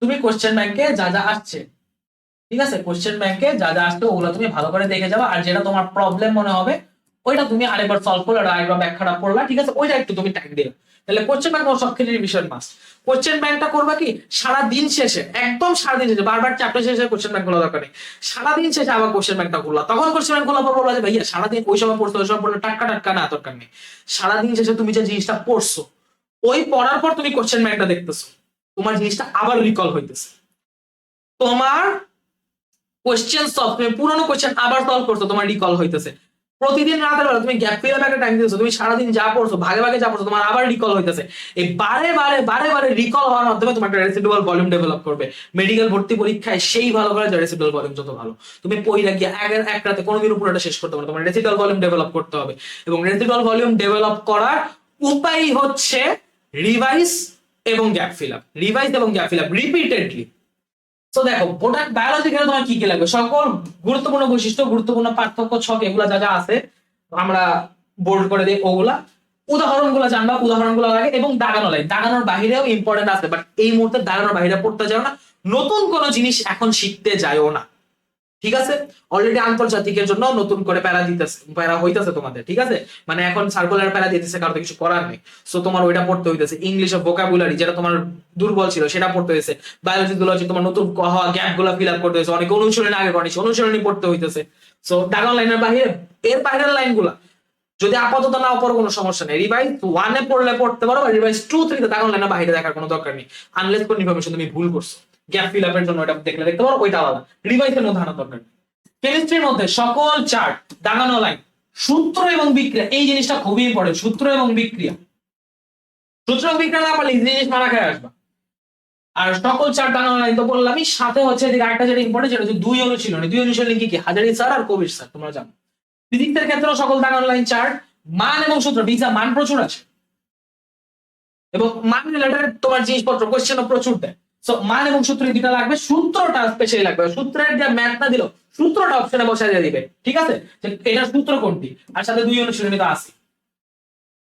[SPEAKER 1] তুমি কোশ্চেন ব্যাংকে যা যা আসছে, ঠিক আছে কোশ্চেন ব্যাংকে যা যা আসছে, ওগুলো তুমি ভালো করে দেখে যাবা, আর যেটা তোমার প্রবলেম মনে হবে, ওইটা তুমি আরেকবার সলভ করলে আরেকবার ব্যাখ্যাটা পড়লা ঠিক আছে, ওইটা একটু তুমি টাইম দিলে তাহলে কোশ্চেন ব্যাংক সব ক্ষেত্রে রিভিশন মাস কোশ্চেন ব্যাংকটা করবা কি? সারা দিন শেষে, একদম সারা দিন শেষে, বারবার চ্যাপ্টার শেষে কোশ্চেন ব্যাংক খোলা দরকার নেই। সারা দিন শেষে আবার কোশ্চেন ব্যাংকটা খুললা। তখন কোশ্চেন ব্যাংক খোলা পর বলবা যে, ভাইয়া, সারাদিন ওই সময় পড়ছো ওই সময় পড়লে টাটকা টাটকা না, দরকার নেই। সারা দিন শেষে তুমি যে জিনিসটা পড়ছো, ওই পড়ার পর তুমি কোশ্চেন ব্যাংকটা দেখতেছো। তোমার জিনিসটা আবার রিকল হইতেছে। তোমার কোশ্চেন সলভ পুরোনো কোশ্চেন আবার সলভ করছ, তোমার রিকল হইতেছে। প্রতিদিন রাতের বেলা তুমি গ্যাপ ফিল একটা টাইম দিতেছো, তুমি সারাদিন যা পড়ছো, ভাগে ভাগে যা পড়ছো, তোমার আবার রিকল হইতেছে। এই বারে বারে বারে বারে রিকল হওয়ার মাধ্যমে তোমার একটা রেসিডুয়াল ভলিউম ডেভেলপ করবে। মেডিকেল ভর্তি পরীক্ষায় সেই ভালো করে যে রেসিডুয়াল ভলিউম যত ভালো। তুমি পইরা গিয়ে এক এক রাতে কোনোদিন পুরোটা শেষ করতে পারো তোমার রেসিডুয়াল ভলিউম ডেভেলপ করতে হবে। এবং রেসিডুয়াল ভলিউম ডেভেলপ করার উপায় হচ্ছে রিভাইস এবং গ্যাপ ফিল আপ রিভাইস এবং গ্যাপ ফিল আপ রিপিটেডলি তো দেখো প্রোডাক্ট বায়োলজি গেলে তোমার কি কি লাগবে? সকল গুরুত্বপূর্ণ বৈশিষ্ট্য, গুরুত্বপূর্ণ পার্থক্য ছক এগুলা যা যা আছে, আমরা বোল্ড করে দিই ওগুলা। উদাহরণগুলো জানবা উদাহরণগুলো লাগে এবং দাগানো লাগে দাগানোর বাহিরেও ইম্পর্টেন্ট আছে বাট এই মুহূর্তে দাগানোর বাহিরে পড়তে যাও না। নতুন কোনো জিনিস এখন শিখতে যায়ও না। ঠিক আছে? অলরেডি আন্তর্জাতিকের জন্য নতুন করে প্যারা দিতেছে, প্যারা হইতেছে তোমাদের, ঠিক আছে? মানে এখন সার্কুলার প্যারা দিতেছে, কারও কিছু করার নেই। সো তোমার ওইটা পড়তে হইতেছে। ইংলিশ ভোকাবুলারি যেটা তোমার দুর্বল ছিল, সেটা পড়তে হয়েছে বায়োলজি জুলজি তোমার নতুন হওয়া গ্যাপগুলো ফিল আপ করতে হয়েছে অনেকে অনুশীলনী আগে করেছে অনুশীলনী পড়তে হইতেছে। সো ডাগান লাইনের বাহিরে, এর বাইরের লাইনগুলা, যদি আপাতত না পড়ো, কোনো সমস্যা নেই। রিভাইজ ওয়ানে পড়লে পড়তে পারো রিভাইজ টু থ্রিতে দাগান লাইনের বাইরে দেখার কোনো দরকার নেই। আনলেস কোন ইনফরমেশন তুমি ভুল করছ। গ্যাপ ফিল আপের জন্য ওটা দেখলে দেখতে পারো, ওইটা আলাদা। রিভাইজের মধ্যে আনার দরকার কেমিস্ট্রির মধ্যে সকল চার্ট দাগানো লাইন সূত্র এবং বিক্রিয়া, এই জিনিসটা খুবই ইম্পর্টেন্ট সূত্র এবং বিক্রিয়া। সূত্র এবং বিক্রিয়া না পারলে এই জিনিস মারা খেয়ে আসবা। আর সকল চার্ট দাগানো লাইন তো বললামই, সাথে হচ্ছে এদিকে আরেকটা যেটা ইম্পর্টেন্ট সেটা হচ্ছে দুই অনুশীলনী। দুই অনুশীলনী কি কি? হাজারি স্যার আর কবির স্যার তোমরা জানো। ফিজিক্সের ক্ষেত্রেও সকল দাগানো লাইন চার্ট মান এবং সূত্র ফিজিক্সের মান প্রচুর আছে। এবং মান রিলেটেড তোমার জিনিসপত্র কোয়েশ্চেনও প্রচুর দেয়। সো মান এবং সূত্র দুটা লাগবে, সূত্রটা স্পেশালি লাগবে। সূত্রের যে ম্যাথ না দিল, সূত্রটা অপশনে বসায় দিয়ে দিবে, ঠিক আছে? যে এটার সূত্র কোনটি? আর সাথে দুই অনুশীলনী তো আছে।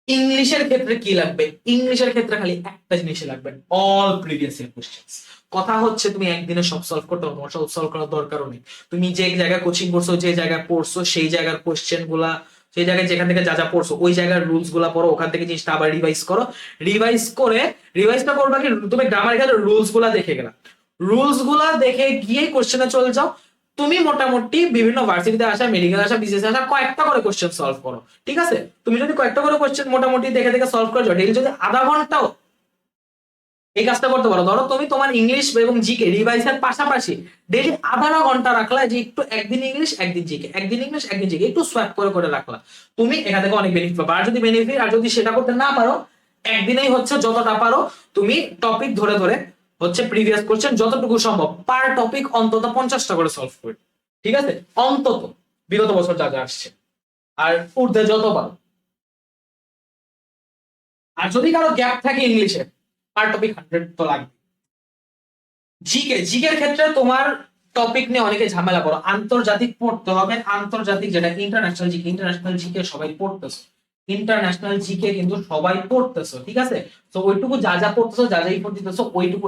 [SPEAKER 1] ইংলিশের ক্ষেত্রে কি লাগবে? ইংলিশের ক্ষেত্রে খালি একটা জিনিস লাগবে অল প্রিভিয়াস ইয়ার কোশ্চেন্স কথা হচ্ছে, তুমি একদিনে সব সলভ করতে পারো সব সলভ করার দরকারও নেই। তুমি যে জায়গায় কোচিং করছ, যে জায়গায় পড়ছো, সেই জায়গার কোশ্চেনগুলা সেই জায়গায় যেখান থেকে যা যা পড়ছো, ওই জায়গার রুলসগুলো পড়ো, ওখান থেকে জিনিসটা আবার রিভাইজ করো। রিভাইজ করে রিভাইজটা করবা কি, তুমি গ্রামার এখানে রুলসগুলো দেখে গেলা। রুলসগুলো দেখে গিয়ে কোশ্চেনে চলে যাও। তুমি মোটামুটি বিভিন্ন ভার্সিটিতে আসা মেডিকেল আসা বিসিএস আসা, কয়েকটা করে কোশ্চেন সলভ করো। ঠিক আছে? তুমি যদি কয়েকটা করে কোশ্চেন মোটামুটি দেখে দেখে সলভ করে যাও ডেইলি যদি আধা ঘন্টাও এই কাজটা করতে পারো। ধরো তুমি তোমার ইংলিশ এবং জিকে রিভাইসের পাশাপাশি ডেলি আধা ঘণ্টা রাখলা যে একটু একদিন ইংলিশ একদিন জিকে একদিন ইংলিশ একদিন জিকে একটু সোয়াপ করে করে রাখলা। তুমি এখান থেকে অনেক বেনিফিট পাবে। আর যদি বেনিফিট আর যদি সেটা করতে না পারো, একদিনেই হচ্ছে যতটা পারো, তুমি টপিক ধরে ধরে হচ্ছে প্রিভিয়াস কোশ্চেন যতটুকু সম্ভব পার টপিক অন্তত পঞ্চাশটা করে সলভ করে। ঠিক আছে? অন্তত। বিগত বছর যা যা আসছে। আর ঊর্ধ্বে যত পারো। আর যদি কারও গ্যাপ থাকে ইংলিশে পার টপিক হান্ড্রেড তো লাগবে। জিকে জিকের ক্ষেত্রে তোমার টপিক নিয়ে অনেকে ঝামেলা করো। আন্তর্জাতিক পড়তে হবে, আন্তর্জাতিক যেটা ইন্টারন্যাশনাল জিকে ইন্টারন্যাশনাল জিকে সবাই পড়তেছো। ইন্টারন্যাশনাল জিকে কিন্তু সবাই পড়তেছো, ঠিক আছে? তো ওইটুকু যা যা পড়তেছো, যা যা ইনপুট দিতেছো, ওইটুকু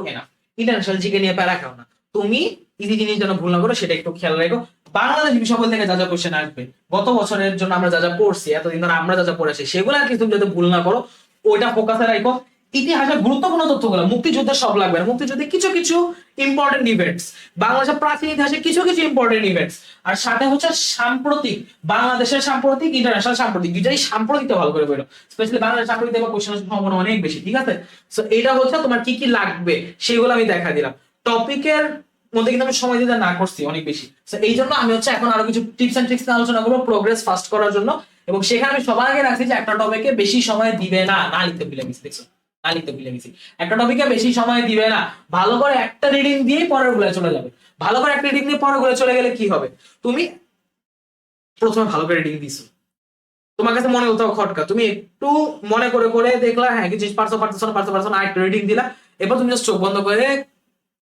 [SPEAKER 1] ইন্টারন্যাশনাল জিকে নিয়ে প্যারা খাও না। তুমি ইজি জিনিস যেন ভুল না করো, সেটা একটু খেয়াল রাখো। বাংলাদেশ বিষয় থেকে যা যা কোশ্চেন আসবে, গত বছরের জন্য আমরা যা যা পড়ছি, এতদিন ধরে আমরা যা যা পড়েছি, সেগুলো আর কি তুমি যাতে ভুল না করো, ওইটা ফোকাসে রাখো। ইতিহাসের গুরুত্বপূর্ণ তথ্যগুলো মুক্তিযুদ্ধের সব লাগবে না। মুক্তিযুদ্ধে কিছু কিছু ইম্পর্টেন্ট ইভেন্টস বাংলাদেশের প্রাচীন ইতিহাসে কিছু কিছু ইম্পর্টেন্ট ইভেন্টস আর সাথে হচ্ছে সাম্প্রতিক, বাংলাদেশের সাম্প্রতিক ইন্টারন্যাশনাল সাম্প্রতিক, দুইটাই সাম্প্রতিকটা ভালো করে বেরো। স্পেশালি বাংলাদেশ সাম্প্রতিক এবং কোশ্চেন সম্ভাবনা অনেক বেশি, ঠিক আছে? সো এটা হচ্ছে তোমার কি কি লাগবে, সেগুলো আমি দেখা দিলাম। টপিকের মধ্যে কিন্তু আমি সময় দিতে না করছি অনেক বেশি। তো এই জন্য আমি হচ্ছে এখন আরও কিছু টিপস এন্ড ট্রিক্স আলোচনা করব প্রোগ্রেস ফাস্ট করার জন্য। এবং সেখানে আমি সবার আগে রাখছি যে একটা টপিকে বেশি সময় দিবে না না লিখতে ভুলে গেছি, দেখছ? না লিখতে ভুলে গেছি একটা টপিকে বেশি সময় দিবে না। ভালো করে একটা রিডিং দিয়েই পরেরগুলো চলে যাবে। ভালো করে একটা রিডিং দিয়ে পরেরগুলো চলে গেলে কি হবে? তুমি প্রথমে ভালো করে রিডিং দিছো। তোমার কাছে মনে হতো, খটকা। তুমি একটু মনে করে করে দেখলা হ্যাঁ কিছু পারছ পারছ না পারছ পারছ না একটা রিডিং দিলা। এরপর তুমি চোখ বন্ধ করে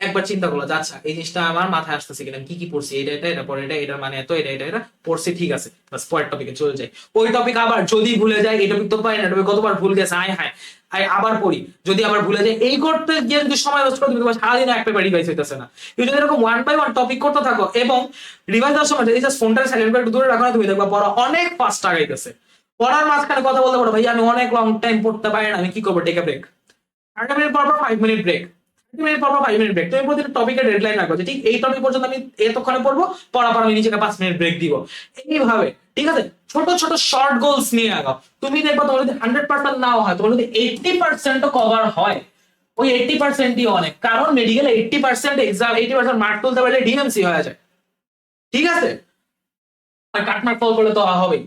[SPEAKER 1] একবার চিন্তা করল আচ্ছা এই জিনিসটা আমার মাথায় আসতেছে কিনা কি কি পড়ছি, এটা এটা এটা, পরে এটা, এটার মানে এত, এটা এটা এটা, পড়ছি, ঠিক আছে। বাস পরের টপিকে চলে যাই। ওই টপিক আবার যদি ভুলে যায়, এই টপিক তো পাই না টপিক কতবার ভুল গেছে, আয় হায়। আবার পড়ি। যদি আবার ভুলে যায় এই করতে গিয়ে যদি সময় করে তুমি তোমার সারাদিন এক পেপার রিভাইজ হইতেছে না। তুমি যদি এরকম ওয়ান বাই ওয়ান টপিক করতে থাকো এবং রিভাইজ দেওয়ার সময় যদি জাস্ট ফোনটা সাইলেন্ট করে দূরে রাখো না, তুমি দেখবা পড়া অনেক ফাস্ট আগাইতেছে। পড়ার মাঝখানে কথা বলতে পারো ভাই, আমি অনেক লং টাইম পড়তে পারি না, আমি কি করব? টেক ব্রেক থার্টি মিনিট পর পর ফাইভ মিনিট ব্রেক মিনিট পর ফাইভ মিনিট ব্রেক তুমি প্রতিটা টপিকের ডেডলাইন রাখো যে ঠিক এই টপিক পর্যন্ত আমি এতক্ষণে পড়ব পড়া পর আমি নিজেকে পাঁচ মিনিট ব্রেক দিব। এইভাবে, ঠিক আছে? ছোট ছোট শর্ট গোলস নিয়ে আগাও। তুমি দেখবা তোমার যদি হান্ড্রেড পার্সেন্ট নাও হয়, তোমার যদি এইটটি পার্সেন্টও কভার হয়, ওই এইটটি পার্সেন্টই অনেক। কারণ medical eighty percent exam eighty percent mark তুলতে পারলে ডিএমসি হয়ে যায়। ঠিক আছে? আর কাটমার্ক ফল করলে তো হবেই।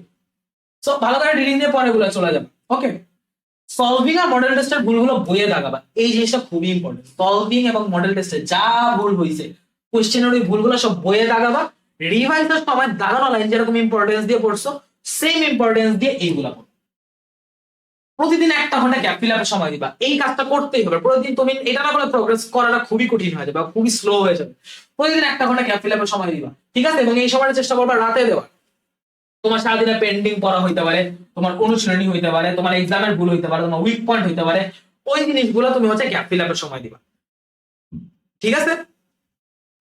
[SPEAKER 1] সো ভালো করে রিডিং দিয়ে পরে গুলো চলে যাবে। ওকে সলভিং আর মডেল টেস্টের ভুলগুলো বইয়ে দাগাবা এই জিনিসটা খুবই ইম্পর্টেন্ট সলভিং এবং মডেল টেস্টে যা ভুল হয়েছে কোশ্চেনের ওই ভুলগুলো সব বইয়ে দাগাবা রিভাইজের সময় দাগানো লাইন যেরকম ইম্পর্টেন্স দিয়ে পড়ছো সেম ইম্পর্টেন্স দিয়ে এইগুলা পড়ো প্রতিদিন একটা ঘণ্টা গ্যাপ ফিল আপের সময় দিবা। এই কাজটা করতেই হবে। প্রতিদিন তুমি এটা না করলে প্রোগ্রেস করাটা খুবই কঠিন হয়ে যাবে খুবই স্লো হয়ে যাবে। প্রতিদিন একটা ঘণ্টা গ্যাপ ফিল আপের সময় দিবা। ঠিক আছে? এবং এই সময়টা চেষ্টা করবা রাতে দেওয়া। তোমার সারাদিনে পেন্ডিং পড়া হইতে পারে, তোমার অনুশীলনী হইতে পারে, তোমার এক্সামের ভুল হইতে পারে, তোমার উইক পয়েন্ট হইতে পারে, ওই জিনিসগুলো তুমি হচ্ছে গ্যাপ ফিল আপের সময় দিবা। ঠিক আছে?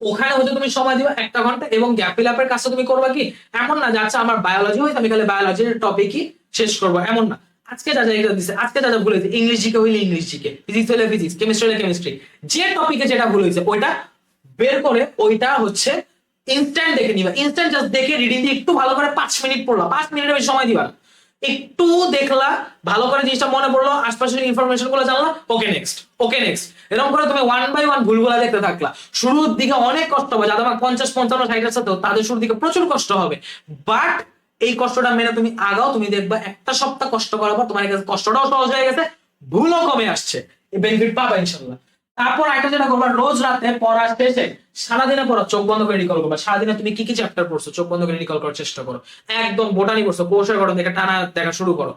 [SPEAKER 1] ওখানে হচ্ছে তুমি সময় দিবা একটা ঘণ্টা এবং গ্যাপ ফিল আপের কাজটা তুমি করবা কি? এমন না যে আচ্ছা আমার বায়োলজি হইতে আমি খালি বায়োলজির টপিকই শেষ করব, এমন না। আজকে যা যা দিছে, আজকে যা যা ভুল হয়েছে ইংলিশ জিকে হইলে ইংলিশ জিকে ফিজিক্স হইলে ফিজিক্স কেমিস্ট্রি হইলে কেমিস্ট্রি যে টপিকে যেটা ভুল হয়েছে, ওইটা বের করে ওইটা হচ্ছে ইনস্ট্যান্ট দেখে নিবা। ইনস্ট্যান্ট জাস্ট দেখে রিডিং দিয়ে একটু ভালো করে পাঁচ মিনিট পড়লা। পাঁচ মিনিটের বেশি সময় দিবা একটু দেখলা, ভালো করে জিনিসটা মনে পড়ল, আশপাশের ইনফরমেশনগুলো জানলা ওকে নেক্সট ওকে নেক্সট এরকম করে তুমি ওয়ান বাই ওয়ান ভুলগুলা দেখতে থাকলা। শুরুর দিকে অনেক কষ্ট হবে, যাদের আমার পঞ্চাশ, পঞ্চান্ন ষাটের সাথে তাদের শুরুর দিকে প্রচুর কষ্ট হবে। বাট এই কষ্টটা মেনে তুমি আগাও, তুমি দেখবা একটা সপ্তাহ কষ্ট করার পর তোমার কাছে কষ্টটাও সহজ হয়ে গেছে, ভুলও কমে আসছে। এই বেনিফিট পাবা ইনশাল্লাহ। তারপর একটা যেটা করবা, রোজ রাতে পড়া শেষে সারাদিনে পড়া, চোখ বন্ধ করে রিকল করবা। সারাদিনে তুমি কি কি চ্যাপ্টার পড়ছো, চোখ বন্ধ করে রিকল করার চেষ্টা করো। একদম বোটানি পড়ছো, কোষের গঠন থেকে টানা দেখা শুরু করো।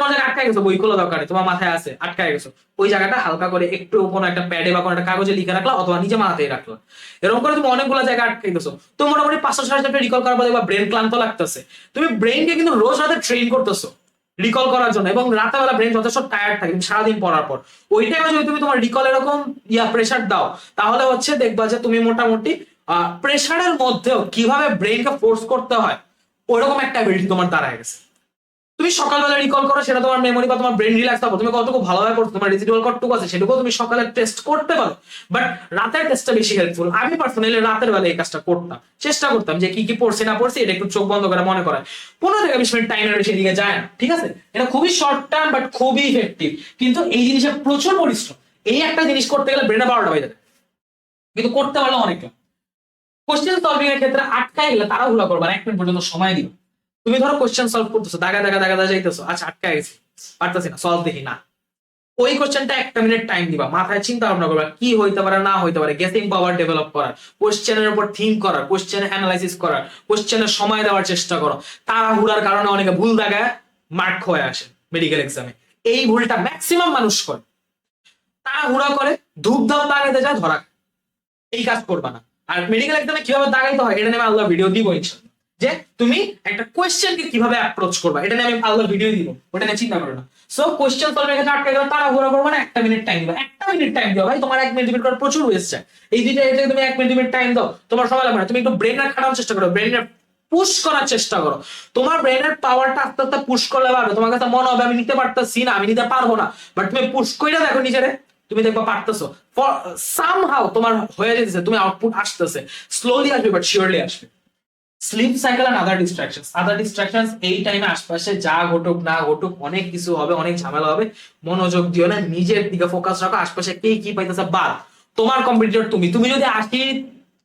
[SPEAKER 1] কোনো জায়গায় আটকায় গেছো, বই খোলা দরকার তোমার মাথায় আছে, আটকায় গেছো। ওই জায়গাটা হালকা করে একটু কোনো একটা প্যাডে বা কোনো একটা কাগজে লিখে রাখলা, অথবা নিজে মাথায় রাখলা। এরকম করে তুমি অনেকগুলো জায়গা আটকে গেছো। তো মোটামুটি পাঁচশো ছয় চ্যাপ্টার রিকল করার পর দেখবা ব্রেন ক্লান্ত লাগতেছে। তুমি ব্রেনকে কিন্তু রোজ রাতে ট্রেন করতেছো। রিকল করার জন্য এবং রাতেবেলা ব্রেন যথেষ্ট টায়ার্ড থাকে সারাদিন পড়ার পর। ওই টাইমে যদি তুমি তোমার রিকল এরকম, ইয়া প্রেশার দাও, তাহলে হচ্ছে দেখবা যে তুমি মোটামুটি প্রেশারের মধ্যেও কীভাবে ব্রেনকে ফোর্স করতে হয় ওইরকম একটা অ্যাবিলিটি তোমার দাঁড়ায় গেছে। তুমি সকালবেলা রিকল করো, সেটা তোমার মেমোরি বা তোমার ব্রেন রিল্যাক্স পাবো তুমি কতটুকু ভালোভাবে করছ, তোমার রেজিডুয়াল কতটুকু আছে সেটুকু তুমি সকালে টেস্ট করতে পারো। বাট রাতের টেস্টটা বেশি হেল্পফুল আমি পার্সোনালি রাতের বেলা এই কাজটা করতাম। চেষ্টা করতাম যে কি কি পড়ছি, না পড়ছি, এটা একটু চোখ বন্ধ করে মনে করা পনেরো থেকে বিশ মিনিট টাইমের বেশি দিকে যায় না, ঠিক আছে? এটা খুবই শর্ট টার্ম বাট খুবই ইফেক্টিভ কিন্তু এই জিনিসের প্রচুর পরিশ্রম। এই একটা জিনিস করতে গেলে ব্রেনে বারোটা বাজে যায়। কিন্তু করতে পারলে অনেকটা। কোশ্চেন সলভিং এর ক্ষেত্রে আটকায় গেলে তারা হুলা করবে এক মিনিট পর্যন্ত সময় দিবে। তুমি ধরো কোশ্চেন সলভ করতেছো, দাগা দাগা দাগা দাগা যাইতেছো। আচ্ছা আটকায় গেছি, পারতেছি না সলভ দেখি না। ওই কোশ্চেনটা একটা মিনিট টাইম দিবা, মাথায় চিন্তা ভাবনা করবা, কি হইতে পারে, না হইতে পারে গেসিং পাওয়ার ডেভেলপ করার কোশ্চেনের উপর থিঙ্ক করার কোশ্চেন অ্যানালাইসিস করার কোশ্চেনের সময় দেওয়ার চেষ্টা করো। তাড়াহুড়ার কারণে অনেকে ভুল দাগায় মার্ক হয়ে আসে মেডিকেল এক্সামে এই ভুলটা ম্যাক্সিমাম মানুষ করে। তাড়াহুড়া করে ধূপধাপ দাগাইতে যায়, ধরা এই কাজ করবা না। আর মেডিকেল এক্সামে কীভাবে দাগাইতে হয়, এটা নিয়ে আল্লাহ ভিডিও দিব ইনশাল্লাহ যে তুমি একটা কোয়েশ্চেনকে কীভাবে অ্যাপ্রোচ করবা? এটা নিয়ে আমি আল্লাহ ভিডিও দিব, ওটা নিয়ে চিন্তা করো না। সো কোয়েশ্চেন সলভের ক্ষেত্রে আটকে গেলে তাড়াহুড়া করবে না, একটা মিনিট টাইম দিবা। একটা মিনিট টাইম দিও ভাই, তোমার এক মিনিট মিনিট করে প্রচুর ওয়েস্ট যায় এই দুইটা এতে তুমি এক মিনিট মিনিট টাইম দাও। তোমার সময় লাগবে না। তুমি একটু ব্রেনের খাটানোর চেষ্টা করো। ব্রেনের পুশ করার চেষ্টা করো। তোমার ব্রেনের পাওয়ারটা আস্তে আস্তে পুশ করলে পারবে। তোমার কাছে মনে হবে, আমি নিতে পারতেছি না, আমি নিতে পারব না। বাট তুমি পুশ কইরা দেখো নিজেরে। তুমি দেখবা পারতেছো। সাম হাউ তোমার হয়ে যেতেছে, তুমি আউটপুট আসতেছে। স্লোলি আসবে বাট শিওরলি আসবে। Sleep cycle and other distractions other distractions এই টাইমে আশপাশে যা ঘটুক, না ঘটুক, অনেক কিছু হবে, অনেক ঝামেলা হবে। মনোযোগ দিও না, নিজের দিকে ফোকাস রাখো, আশপাশে কে কি পাইতেছে বাদ। তোমার কম্পিটিটর তুমি। তুমি যদি আশি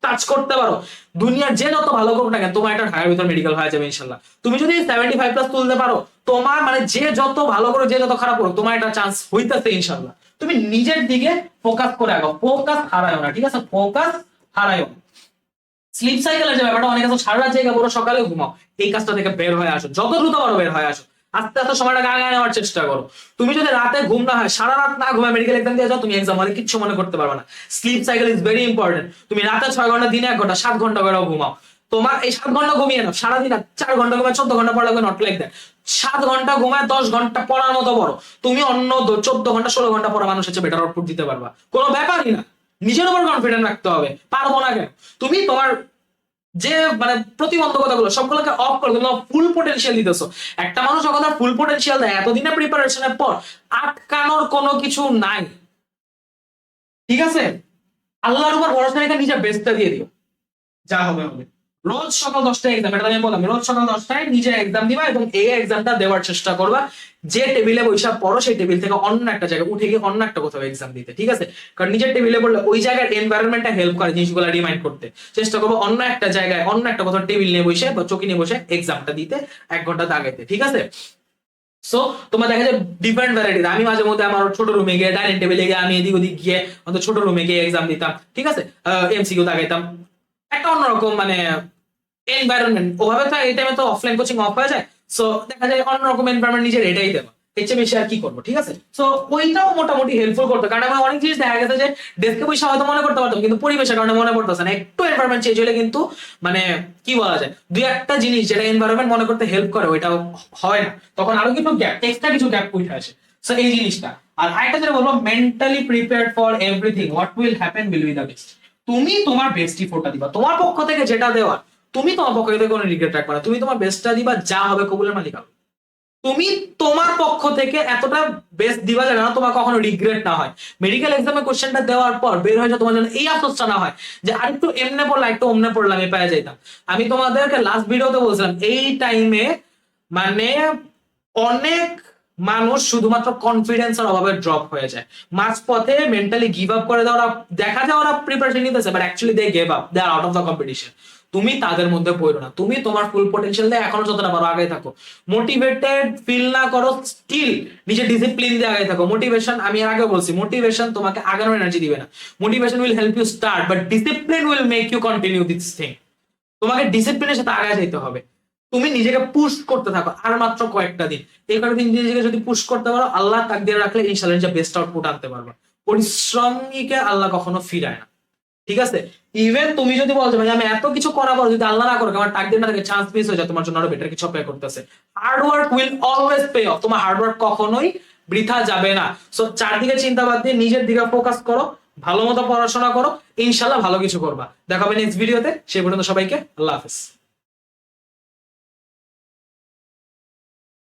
[SPEAKER 1] টাচ করতে পারো দুনিয়ার যে যত ভালো করুক না কেন, তোমার একটা ঢাকার ভিতর মেডিকেল হয়ে যাবে ইনশাল্লাহ। তুমি যদি সেভেন্টি ফাইভ প্লাস তুলতে পারো, তোমার মানে যে যত ভালো করো যে যত খারাপ করো তোমার একটা চান্স হইতেছে ইনশাল্লাহ। তুমি নিজের দিকে ফোকাস করে আগাও। ফোকাস হারায়ও না, ঠিক আছে? ফোকাস হারায়ও না। স্লিপ সাইকেলের যে ব্যাপারটা, অনেক আছে, সারা জায়গা পুরো সকালে ঘুমাও। এই কাজটা থেকে বের হয়ে আসো। যত দ্রুত পারো বের হয়ে আসো। আস্তে আস্তে সময়টাকে আগায় নেওয়ার চেষ্টা করো। তুমি যদি রাতে ঘুম না হয়, সারা রাত না ঘুমায় মেডিকেল এক্সাম দিয়ে যাও, তুমি এক্সাম হলে কিচ্ছু মনে করতে পারবে না। Sleep cycle is very important তুমি রাতে ছয় ঘণ্টা, দিনে এক ঘণ্টা, সাত ঘণ্টা করেও ঘুমাও। তোমার এই সাত ঘণ্টা ঘুমিয়ে নাও। সারাদিন চার ঘণ্টা ঘুমায়, চোদ্দ ঘণ্টা পড়া নট লাইক দ্যাট সাত ঘণ্টা ঘুমায়, দশ ঘণ্টা পড়ার মতো বড় তুমি অন্য চোদ্দ ঘণ্টা, ষোলো ঘণ্টা পড়া মানুষ হচ্ছে বেটার আউটপুট দিতে পারবা। কোনো ব্যাপারই না। নিজের উপর কনফিডেন্ট রাখতে হবে, পারব না কেন? তুমি তোমার যে মানে প্রতিবন্ধকতা গুলো সবগুলোকে অফ করে তুমি ফুল পোটেনশিয়াল দিতেছো। একটা মানুষ যখন তার ফুল পোটেনশিয়াল দেয়, এতদিনের প্রিপারেশনের পর আটকানোর কোনো কিছু নাই। ঠিক আছে? আল্লাহর উপর ভরসা রেখে নিজের বেস্টটা দিয়ে দিও। যা হবে হবে। রোজ সকাল দশটায় এক্সাম এটা আমি বললাম, রোজ সকাল দশটায় নিজে এক্সাম দিবা এবং এই এক্সামটা দেওয়ার চেষ্টা করবা। যে টেবিলে বৈশাখ পড়ো, সেই টেবিল থেকে অন্য একটা জায়গায়, উঠে গিয়ে অন্য একটা কোথাও এক্সাম দিতে, ঠিক আছে? কারণ নিজের টেবিলে পড়লে ওই জায়গার এনভায়রনমেন্টটা হেল্প করে জিনিসগুলো রিমাইন্ড করতে। চেষ্টা করব অন্য একটা জায়গায়, অন্য একটা কোথাও টেবিল নিয়ে বসে বা চকি নিয়ে বসে এক্সামটা দিতে এক ঘণ্টা দাগাইতে, ঠিক আছে? সো তোমার দেখা যায় ডিফারেন্ট ভ্যারাইটিস আমি মাঝে মধ্যে আমার ছোট রুমে গিয়ে ডাইনিং টেবিলে গিয়ে আমি এদিক ওদিক গিয়ে ছোট রুমে গিয়ে এক্সাম দিতাম, ঠিক আছে? এমসিকিউ দাগাইতাম। একটা অন্যরকম মানে এনভায়রনমেন্ট ওভাবে তো এই টাইমে তো অফলাইন কোচিং অফ হয়ে যায়। সো দেখা যায় অন্যরকম এনভায়রনমেন্ট নিজের এটাই দেওয়া। এর চেয়ে বেশি আর কি করব, ঠিক আছে? সো ওইটাও মোটামুটি হেল্পফুল করতো। কারণ আমার অনেক জিনিস দেখা গেছে যে ডেস্কে বসে হয়তো মনে করতে পারতাম, কিন্তু পরিবেশের কারণে মনে পড়তেছে না। একটু এনভায়রনমেন্ট চেঞ্জ হলে কিন্তু মানে কি বলা যায়? দুই একটা জিনিস যেটা এনভায়রনমেন্ট মনে করতে হেল্প করে, ওইটাও হয় না। তখন আরও কিছু গ্যাপ এক্সট্রা কিছু গ্যাপ উঠে আসে। সো এই জিনিসটা। আর আরেকটা যেটা বলব mentally prepare for everything what will happen will be the best তুমি তোমার বেস্ট ইফোর্টটা দিবা। তোমার পক্ষ থেকে যেটা দেওয়া তুমি তোমার পক্ষ থেকে কোনো রিগ্রেট রাখবে না। তুমি তোমার বেস্টটা দিবা, যা হবে কবুলের মালিক হবে। তুমি তোমার পক্ষ থেকে এতটা বেস্ট দিবা যেন তোমার কখনো রিগ্রেট না হয়। মেডিকেল এক্সামে কোশ্চেনটা দেওয়ার পর বের হয়ে তোমার জন্য এই আফসোসটা না হয় যে আরেকটু এমনে পড়লাম একটু অমনে পড়লাম আমি পেয়ে যাইতাম। আমি তোমাদেরকে লাস্ট ভিডিওতে বলছিলাম, এই টাইমে মানে অনেক মানুষ শুধুমাত্র কনফিডেন্সের অভাবে ড্রপ হয়ে যায়। মাঝ পথে মেন্টালি গিভ আপ করে দেওয়া দেখা যায় ওরা প্রিপারেশন নিতেছে but actually they gave up they are out of the competition তুমি তাদের মধ্যে পড়ো না। তুমি তোমার ফুল পোটেনশিয়াল দিয়ে এখনও যতটা পারো আগে থাকো। মোটিভেটেড ফিল না করো স্টিল নিজের ডিসিপ্লিন দিয়ে আগে থাকো। মোটিভেশন আমি আগে বলছি মোটিভেশন তোমাকে আগানোর এনার্জি দিবে না। Motivation will help you start but discipline will make you continue this thing তোমাকে ডিসিপ্লিনের সাথে আগে যেতে হবে। তুমি নিজেকে পুশ করতে থাকো আর মাত্র কয়েকটা দিন। এই কয়েকটা দিন নিজেকে যদি পুশ করতে পারো, আল্লাহ তাকদির রাখলে ইনশাল্লাহ নিজে বেস্ট আউটপুট আনতে পারবে। পরিশ্রমীকে আল্লাহ কখনো ফিরায় না। ঠিক আছে? ইভেন তুমি যদি বলছো ভাই, আমি এত কিছু পর যদি আল্লাহ না করে আমার টাকদিন না থাকে চান্স মিস হয়ে যায়, তোমার জন্য আরও বেটার কিছু পে করতেছে। Hard work will always pay off তোমার হার্ড ওয়ার্ক কখনোই বৃথা যাবে না। সো চারদিকে চিন্তা বাদ দিয়ে নিজের দিকে ফোকাস করো, ভালো মতো পড়াশোনা করো ইনশাল্লাহ ভালো কিছু করবা। দেখা হবে নেক্সট ভিডিওতে সেই পর্যন্ত সবাইকে আল্লাহ হাফেজ।